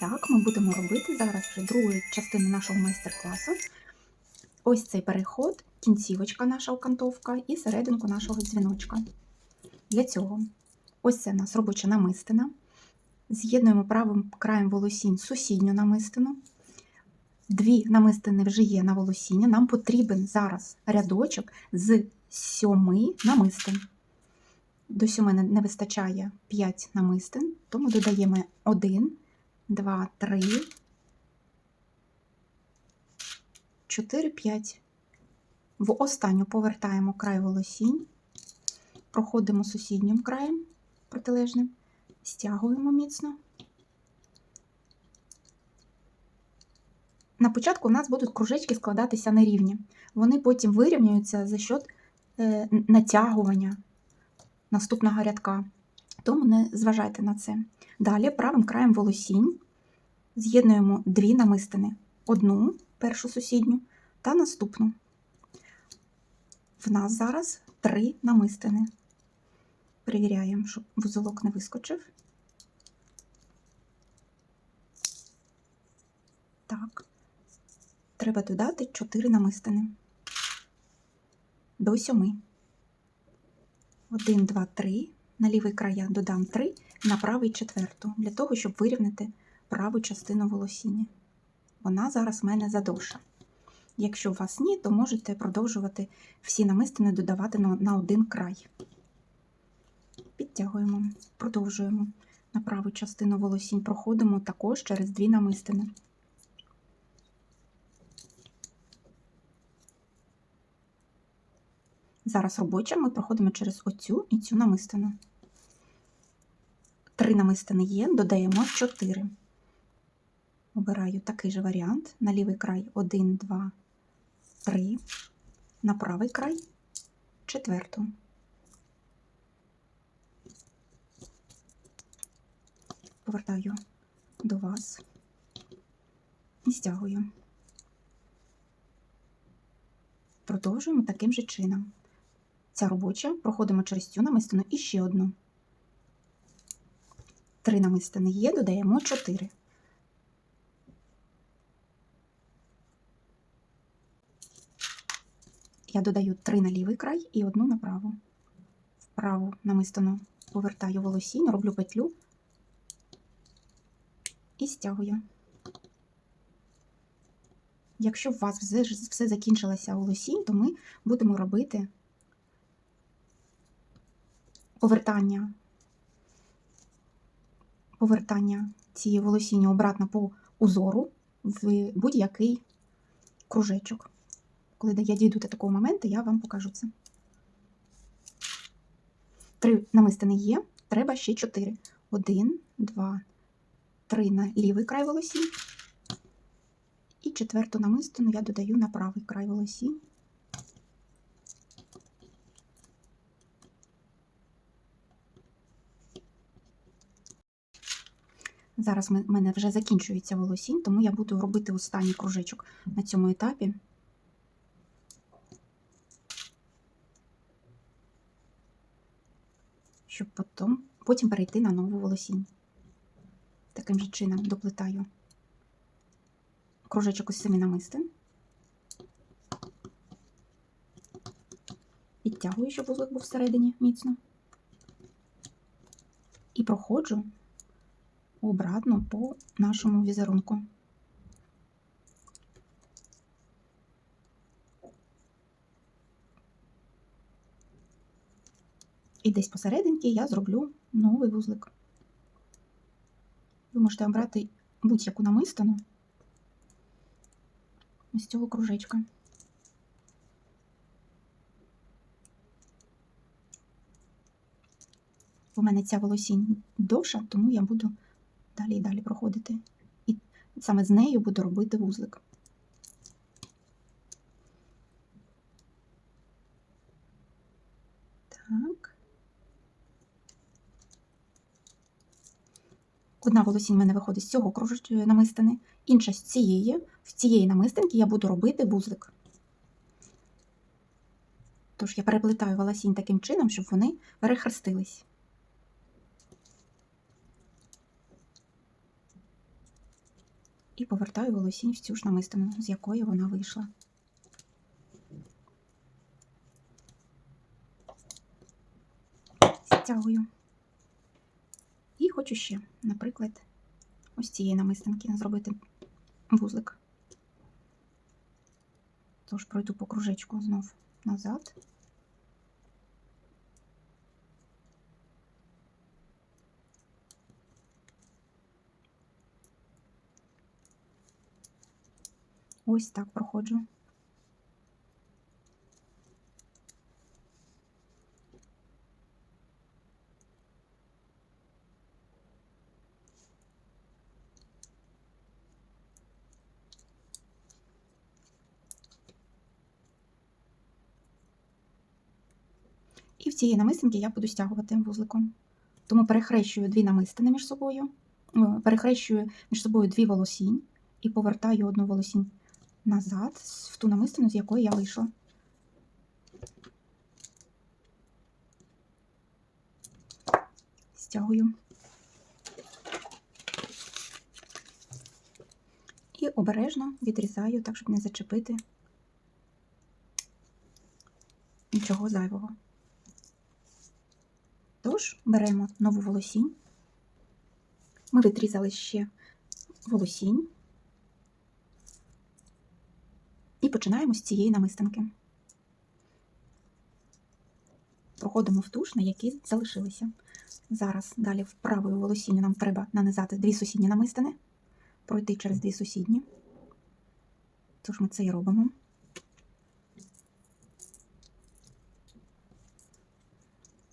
Так, ми будемо робити зараз вже другу частину нашого майстер-класу. Ось цей переход, кінцівочка наша окантовка і серединку нашого дзвіночка. Для цього ось це у нас робоча намистина. З'єднуємо правим краєм волосінь сусідню намистину. Дві намистини вже є на волосінні. Нам потрібен зараз рядочок з сьоми намистин. До сьоми не- вистачає 5 намистин, тому додаємо 1, 2, 3, 4, 5. В останню повертаємо край волосінь, проходимо сусіднім краєм протилежним, стягуємо міцно. На початку у нас будуть кружечки складатися нерівні. Вони потім вирівнюються за счет е, натягування наступного рядка. Тому не зважайте на це. Далі правим краєм волосінь з'єднуємо дві намистини: одну, першу сусідню, та наступну. В нас зараз три намистини. Перевіряємо, щоб вузолок не вискочив. Так. Треба додати 4 намистини. До 7. 1, 2, 3. На лівий край додам 3, на правий четверту, для того, щоб вирівняти праву частину волосіння. Вона зараз в мене задовша. Якщо у вас ні, то можете продовжувати всі намистини додавати на, на один край. Підтягуємо, продовжуємо на праву частину волосінь, проходимо також через дві намистини. Зараз робоча ми проходимо через оцю і цю намистину. Три намистини є, додаємо 4. Обираю такий же варіант. На лівий край 1, 2, 3. На правий край четверту. Повертаю до вас і стягую. Продовжуємо таким же чином. Ця робоча, проходимо через цю намистину і ще одну. Три намистини є, додаємо 4. Я додаю 3 на лівий край і одну на праву. Вправу намистину повертаю волосінь, роблю петлю і стягую. Якщо у вас все, все закінчилося волосінь, то ми будемо робити повертання, повертання цієї волосіння обратно по узору в будь-який кружечок. Коли я дійду до такого моменту, я вам покажу це. Три намистини є, треба ще чотири. Один, два, три на лівий край волосінь. І четверту намистину я додаю на правий край волосінь. Зараз в мене вже закінчується волосінь, тому я буду робити останній кружечок на цьому етапі. Щоб потім, потім перейти на нову волосінь. Таким же чином доплетаю кружечок із семи намистин. Підтягую, щоб вузлик був всередині міцно. І проходжу обратно по нашому візерунку. І десь посерединки я зроблю новий вузлик. Ви можете обрати будь-яку намистину з цього кружечка. У мене ця волосінь довша, тому я буду далі і далі проходити. І саме з нею буду робити вузлик. Так. Одна волосінь в мене виходить з цього намистини, інша з цієї. В цієї намистинки я буду робити вузлик. Тож я переплетаю волосінь таким чином, щоб вони перехрестились. І повертаю волосінь в цю ж намистину, з якої вона вийшла. Стягую. І хочу ще, наприклад, ось цієї намистинки зробити вузлик. Тож пройду по кружечку знов назад. Ось так проходжу. І в цієї намистинки я буду стягувати вузликом. Тому перехрещую дві намистини між собою, е, перехрещую між собою дві волосінь і повертаю одну волосінь назад в ту намистину, з якої я вийшла. Стягую. І обережно відрізаю, так, щоб не зачепити нічого зайвого. Тож беремо нову волосінь. Ми відрізали ще волосінь. І починаємо з цієї намистинки. Проходимо в туш, на якій залишилися. Зараз далі в правою волосінню нам треба нанизати дві сусідні намистини, пройти через дві сусідні. Тож ми це і робимо.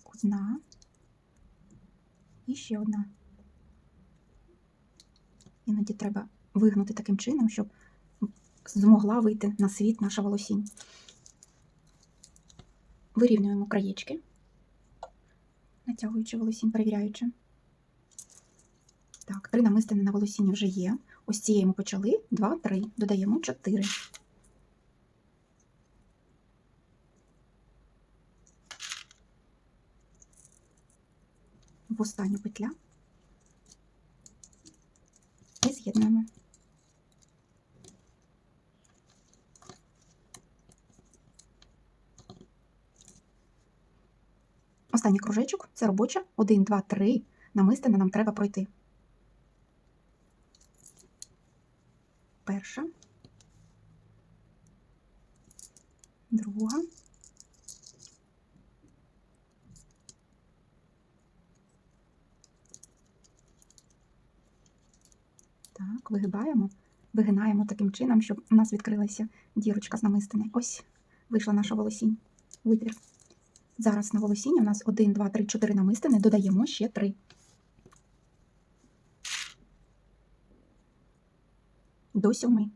Одна. І ще одна. Іноді треба вигнути таким чином, щоб змогла вийти на світ наша волосінь. Вирівнюємо краєчки, натягуючи волосінь, перевіряючи. Так, три намистини на волосінні вже є. Ось цієї ми почали. Два, три. Додаємо чотири. В останню петля і з'єднуємо. Останній кружечок це робоча. Один, два, три. Намистини нам треба пройти. Перша. Друга. Так, вигибаємо, вигинаємо таким чином, щоб у нас відкрилася дірочка з намистини. Ось вийшла наша волосінь. Витвір. Зараз на волосіння у нас 1, 2, 3, 4 намистини, додаємо ще 3. До сьоми.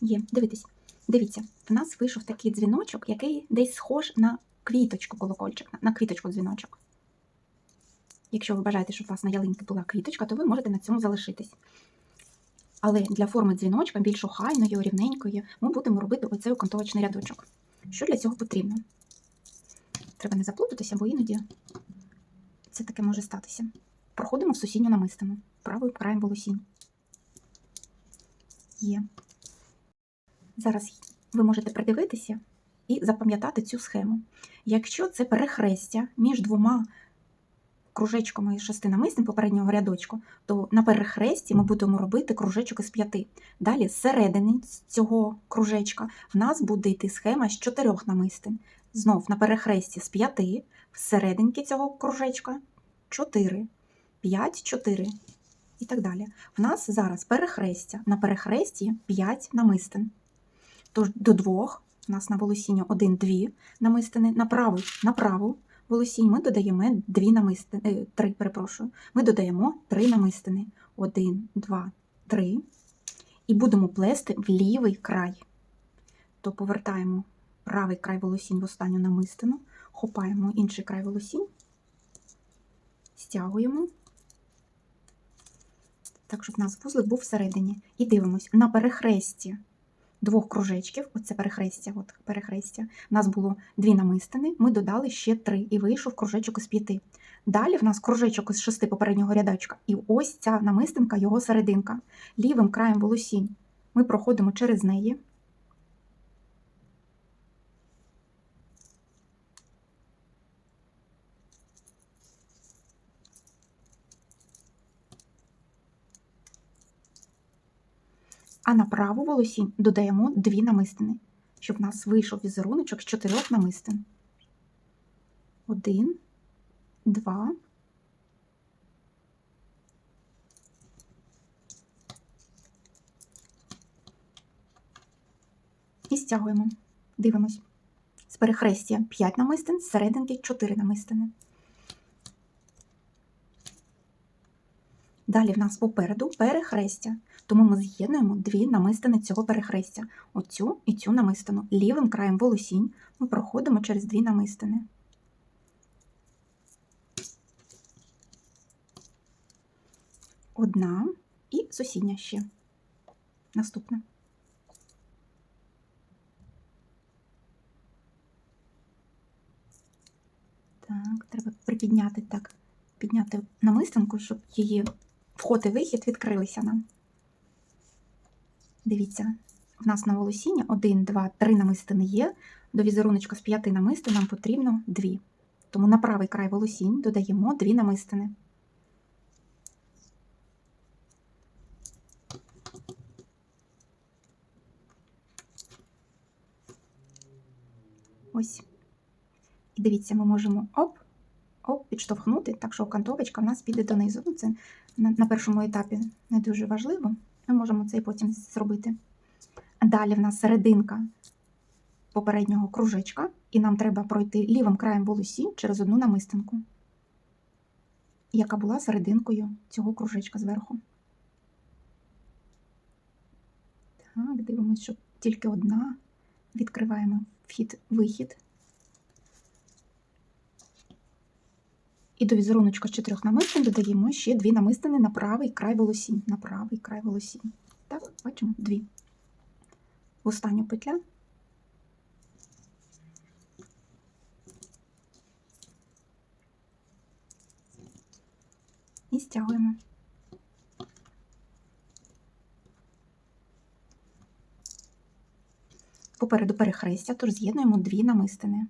Є, дивитесь. Дивіться, в нас вийшов такий дзвіночок, який десь схож на квіточку колокольчик, на квіточку дзвіночок. Якщо ви бажаєте, щоб у вас на ялинці була квіточка, то ви можете на цьому залишитись. Але для форми дзвіночка, більш охайної, рівненької, ми будемо робити оцей окантовочний рядочок. Що для цього потрібно? Треба не заплутатися, бо іноді це таке може статися. Проходимо в сусідню намистину, правою краєм волосінь. Є. Зараз ви можете придивитися і запам'ятати цю схему. Якщо це перехрестя між двома кружечками із шести намистин попереднього рядочку, то на перехресті ми будемо робити кружечок із п'яти. Далі з середини цього кружечка в нас буде йти схема з чотирьох намистин. Знов на перехресті з п'яти, всерединки цього кружечка 4, 5, 4 і так далі. В нас зараз перехрестя. На перехресті 5 намистин. Тож до двох, у нас на волосіння 1-2 намистини, на праву, на праву волосінь ми додаємо дві намистини, е, три, перепрошую. Ми додаємо три намистини. Один, два, три. І будемо плести в лівий край. То повертаємо правий край волосінь в останню намистину, хопаємо інший край волосінь, стягуємо. Так, щоб у нас вузлик був всередині. І дивимось на перехресті двох кружечків, оце перехрестя, от перехрестя. У нас було дві намистини, ми додали ще три, і вийшов кружечок із п'яти. Далі в нас кружечок із шести попереднього рядочка, і ось ця намистинка, його серединка. Лівим краєм волосінь ми проходимо через неї. А на праву волосінь додаємо дві намистини, щоб в нас вийшов візеруночок з чотирьох намистин. Один, два. І стягуємо. Дивимось. З перехрестя 5 намистин, з серединки 4 намистини. Далі в нас попереду перехрестя, тому ми з'єднуємо дві намистини цього перехрестя. Оцю і цю намистину. Лівим краєм волосінь ми проходимо через дві намистини. Одна і сусідня ще. Наступна. Так, треба припідняти так, підняти намистинку, щоб її вход і вихід відкрилися нам. Дивіться, в нас на волосіння 1, 2, 3 намистини є. До візеруночка з 5 намистин нам потрібно 2. Тому на правий край волосінь додаємо 2 намистини. Ось. І дивіться, ми можемо оп, оп, підштовхнути, так що окантовочка в нас піде донизу. Ну, це на, першому етапі не дуже важливо. Ми можемо це і потім зробити. Далі в нас серединка попереднього кружечка, і нам треба пройти лівим краєм волосінь через одну намистинку, яка була серединкою цього кружечка зверху. Так, дивимося, що тільки одна. Відкриваємо вхід-вихід. І до візеруночка з чотирьох намистин додаємо ще дві намистини на правий край волосінь. На правий край волосінь. Так, бачимо дві. В останню петля. І стягуємо. Попереду перехрестя, тож з'єднуємо дві намистини.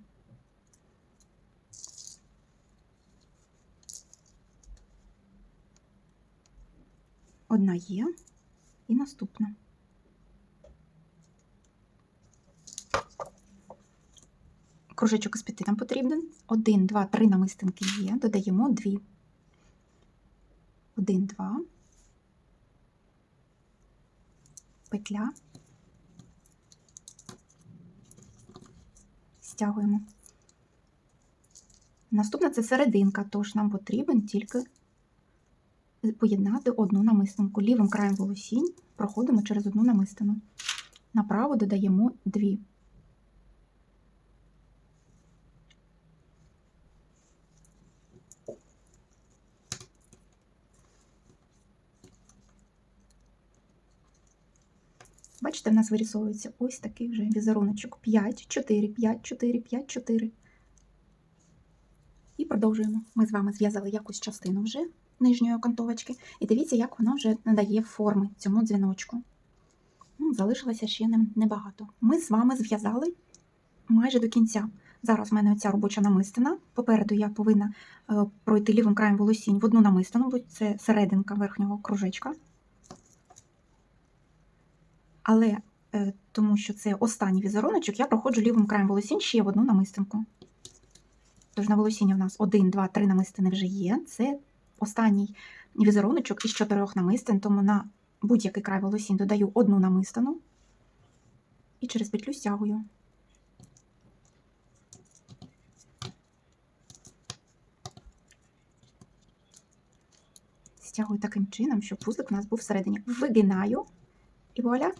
Одна є і наступна. Кружечок із п'яти нам потрібен. Один, два, три намистинки є. Додаємо дві. Один, два. Петля. Стягуємо. Наступна це серединка, тож нам потрібен тільки поєднати одну намистинку. Лівим краєм волосінь проходимо через одну намистину. Направо додаємо дві. Бачите, в нас вирісовується ось такий вже візеруночок. 5, 4, 5, 4, 5, 4. І продовжуємо. Ми з вами зв'язали якусь частину вже нижньої окантовочки. І дивіться, як воно вже надає форми цьому дзвіночку. Ну, Залишилося ще небагато. Ми з вами зв'язали майже до кінця. Зараз в мене ця робоча намистина. Попереду я повинна е, пройти лівим краєм волосінь в одну намистину, бо це серединка верхнього кружечка. Але е, тому що це останній візеруночок, я проходжу лівим краєм волосінь ще в одну намистинку. Тож на волосінні у нас 1, 2, 3 намистини вже є. Це останній візеруночок із чотирьох намистин, тому на будь-який край волосінь додаю одну намистину і через петлю стягую. Стягую таким чином, щоб вузлик у нас був всередині. Вигинаю і вуаля.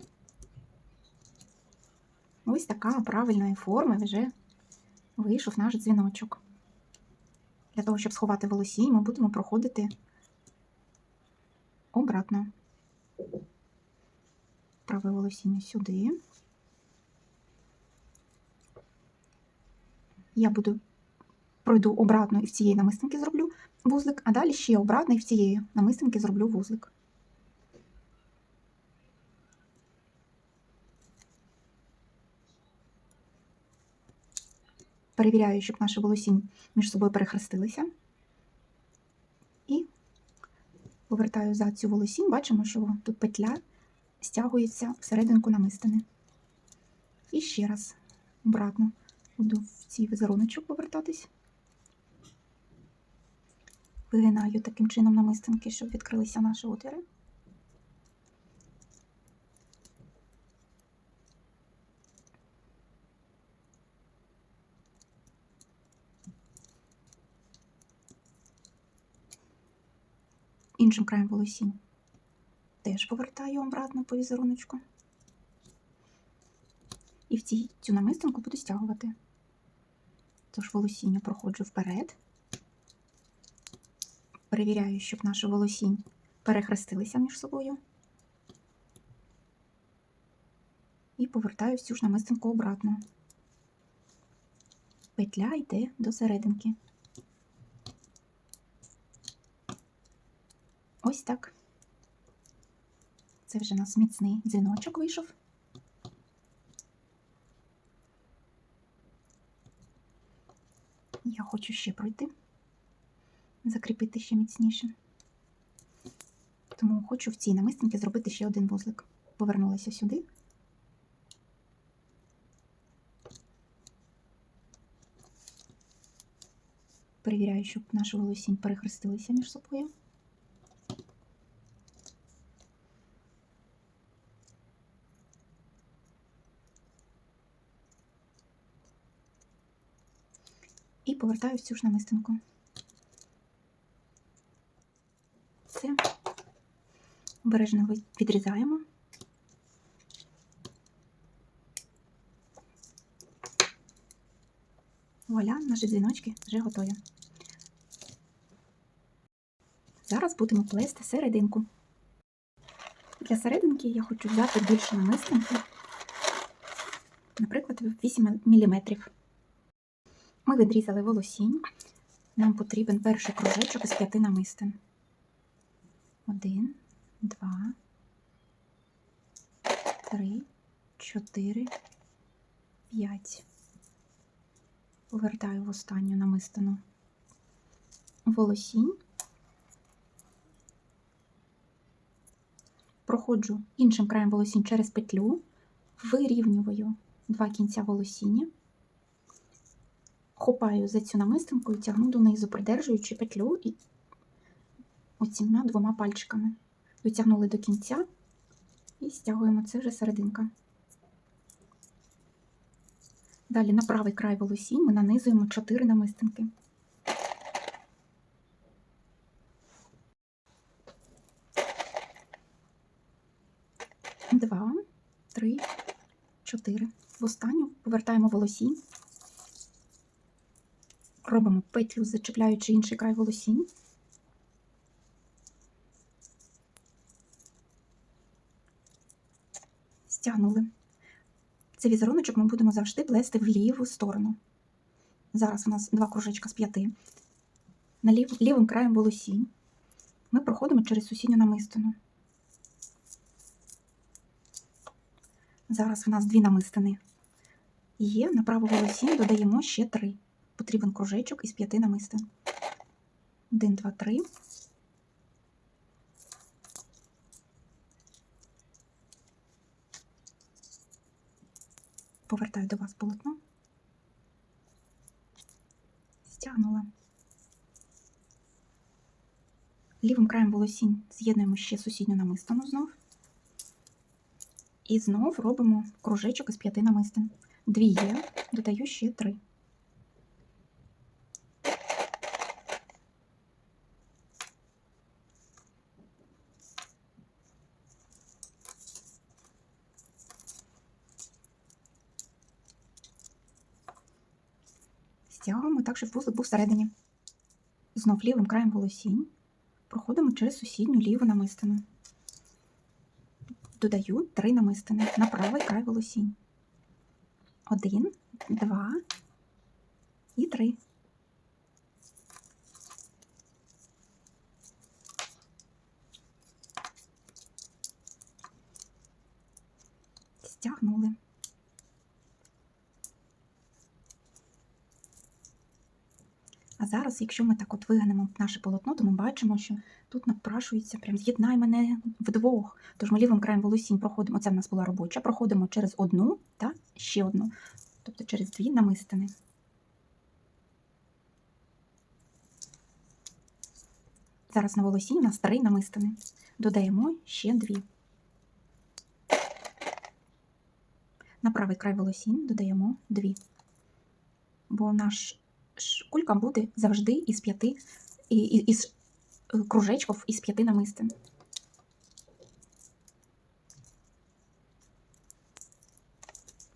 Ось така правильної форми вже вийшов наш дзвіночок. Для того, щоб сховати волосій, ми будемо проходити обратно. Праве волосіння сюди. Я буду пройду обратно і в цієї намистинки зроблю вузлик, а далі ще обратно і в цієї намистинки зроблю вузлик. Перевіряю, щоб наші волосінь між собою перехрестилися. І повертаю за цю волосінь, бачимо, що тут петля стягується всерединку намистини. І ще раз обратно буду в цей візеруночок повертатись. Вигинаю таким чином намистинки, щоб відкрилися наші отвіри. Іншим краєм волосінь теж повертаю обратно по візеруночку. І в цій, цю намистинку буду стягувати. Тож волосіння проходжу вперед. Перевіряю, щоб наші волосінь перехрестилися між собою. І повертаю всю ж намистинку обратно. Петля йде до серединки. Ось так. Це вже у нас міцний дзвіночок вийшов. Я хочу ще пройти, закріпити ще міцніше. Тому хочу в цій намистинці зробити ще один вузлик. Повернулася сюди. Перевіряю, щоб наші волосінь перехрестилися між собою. Повертаю всю ж намистинку. Це обережно відрізаємо. Вуаля, наші дзвіночки вже готові. Зараз будемо плести серединку. Для серединки я хочу взяти більше намистинки, наприклад, 8 мм. Ми відрізали волосінь. Нам потрібен перший кружечок із п'яти намистин. Один, два, три, чотири, п'ять. Повертаю в останню намистину волосінь. Проходжу іншим краєм волосінь через петлю, вирівнюю два кінця волосіння хопаю за цю намистинку і тягну донизу, придержуючи петлю і оціма двома пальчиками. Витягнули до кінця і стягуємо це вже серединка. Далі на правий край волосінь ми нанизуємо 4 намистинки. Два, три, чотири. В останню повертаємо волосінь робимо петлю, зачепляючи інший край волосінь. Стягнули. Цей візеруночок ми будемо завжди плести в ліву сторону. Зараз у нас два кружечка з п'яти. На лів, лівим краєм волосінь ми проходимо через сусідню намистину. Зараз у нас дві намистини є. На праву волосінь додаємо ще три потрібен кружечок із п'яти намистин. Один, два, три. Повертаю до вас полотно. Стягнула. Лівим краєм волосінь з'єднуємо ще сусідню намистину знов. І знов робимо кружечок із п'яти намистин. Дві є, додаю ще три. Стягуємо так, щоб вузлик був всередині. Знов лівим краєм волосінь проходимо через сусідню ліву намистину. Додаю три намистини на правий край волосінь. Один, два, І три. Стягнули. А зараз, якщо ми так от вигнемо наше полотно, то ми бачимо, що тут напрашується прям з'єднай мене вдвох. Тож ми лівим краєм волосінь проходимо, це в нас була робоча, проходимо через одну та ще одну, тобто через дві намистини. Зараз на волосінь у нас три намистини. Додаємо ще дві. На правий край волосінь додаємо дві. Бо наш кулька буде завжди із п'яти, із е, кружечків із п'яти намистин.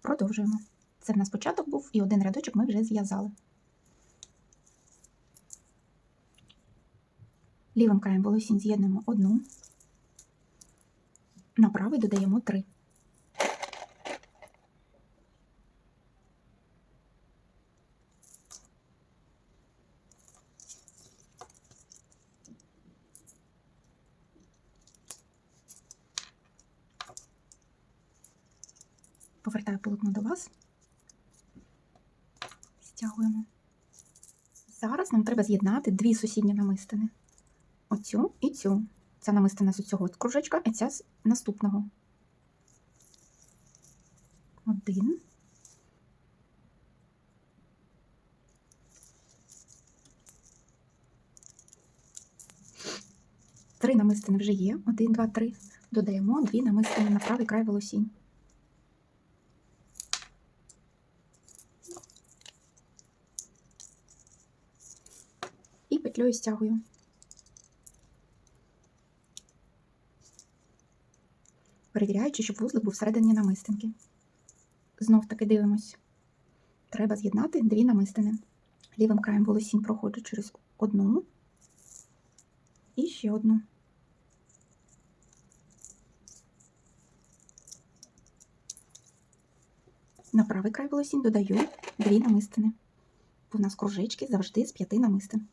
Продовжуємо. Це в нас початок був, і один рядочок ми вже зв'язали. Лівим краєм волосінь з'єднуємо одну, на правий додаємо три. Повертаю полотно до вас. Стягуємо. Зараз нам треба з'єднати дві сусідні намистини. Оцю і цю. Ця намистина з цього кружечка, а ця з наступного. Один. Три намистини вже є. Один, два, три. Додаємо дві намистини на правий край волосінь. І стягую. Перевіряючи, щоб вузлик був всередині намистинки. Знов таки дивимось. Треба з'єднати дві намистини. Лівим краєм волосінь проходжу через одну і ще одну. На правий край волосінь додаю дві намистини. Бо в нас кружечки завжди з п'яти намистин.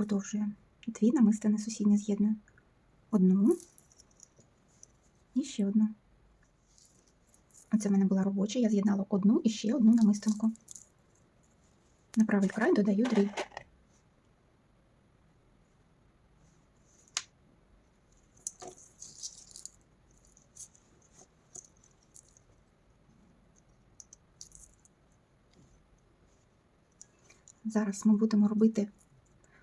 Продовжуємо. Дві намистини сусідні з'єдную. Одну і ще одну. Оце в мене була робоча, я з'єднала одну і ще одну намистинку. На правий край додаю дві. Зараз ми будемо робити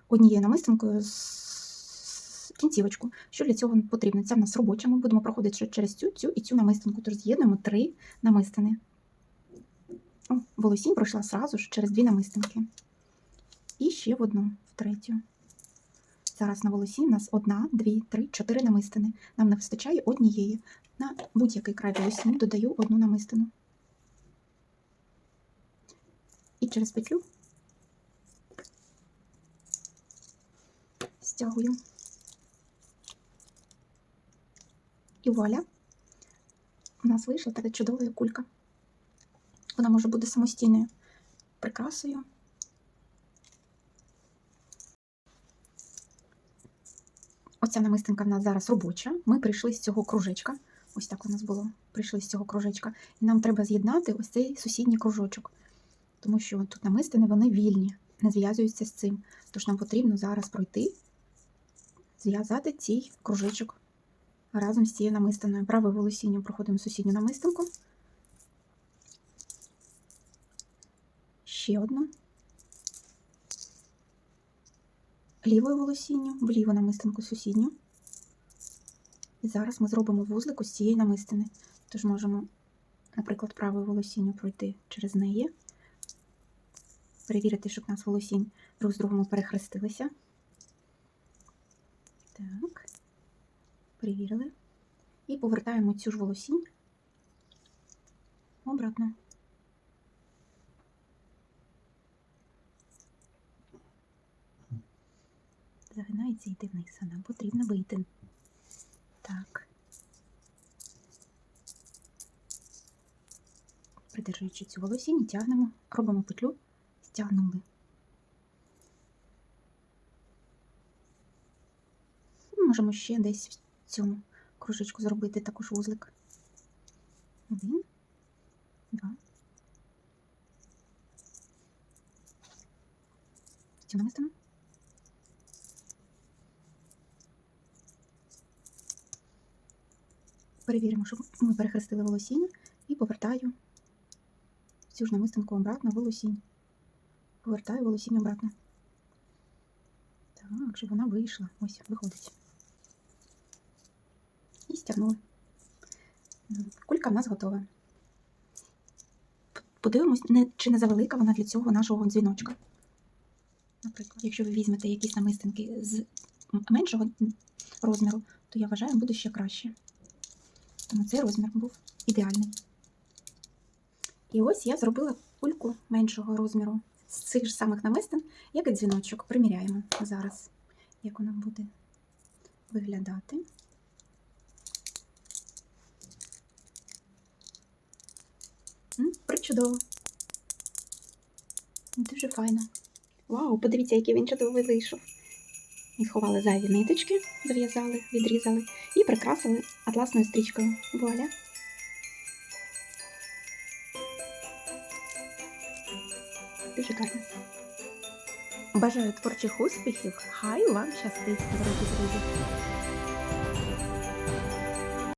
однією намистинкою з кінцівочку. Що для цього потрібно? Це в нас робоча. Ми будемо проходити через цю, цю і цю намистинку. Тож з'єднуємо три намистини. Волосінь пройшла сразу ж через дві намистинки. І ще в одну, в третю. Зараз на волосі у нас одна, дві, три, чотири намистини. Нам не вистачає однієї. На будь-який край волосінь додаю одну намистину. І через петлю стягую. І вуаля. У нас вийшла така чудова кулька. Вона може бути самостійною прикрасою. Оця намистинка в нас зараз робоча. Ми прийшли з цього кружечка. Ось так у нас було. Прийшли з цього кружечка. І нам треба з'єднати ось цей сусідній кружочок. Тому що тут намистини вони вільні, не зв'язуються з цим. Тож нам потрібно зараз пройти, зв'язати цей кружечок разом з цією намистиною. Правою волосінню проходимо сусідню намистинку. Ще одну. Лівою волосінню, в ліву намистинку сусідню. І зараз ми зробимо вузлик ось цієї намистини. Тож можемо, наприклад, правою волосінню пройти через неї. Перевірити, щоб у нас волосінь друг з другом перехрестилися. Так. Перевірили. І повертаємо цю ж волосінь обратно. Загинається йде вниз. А нам потрібно вийти. Так. Придержуючи цю волосінь, тягнемо, робимо петлю, стягнули. Можемо ще десь в цьому кружечку зробити також вузлик. Один, два. Цю намистимо. Перевіримо, щоб ми перехрестили волосіння і повертаю цю ж намистинку обратно волосінь. Повертаю волосіння обратно. Так, щоб вона вийшла. Ось, виходить. Стягнули. Кулька в нас готова. Подивимось, чи не завелика вона для цього нашого дзвіночка. Наприклад, якщо ви візьмете якісь намистинки з меншого розміру, то я вважаю, буде ще краще. Тому цей розмір був ідеальний. І ось я зробила кульку меншого розміру з цих ж самих намистин, як і дзвіночок. Приміряємо зараз, як вона буде виглядати. Причудово. Дуже файно. Вау, подивіться, який він чудовий вийшов. Сховали зайві ниточки, зав'язали, відрізали і прикрасили атласною стрічкою. Вуаля. Дуже гарно. Бажаю творчих успіхів. Хай вам щастить, дорогі друзі.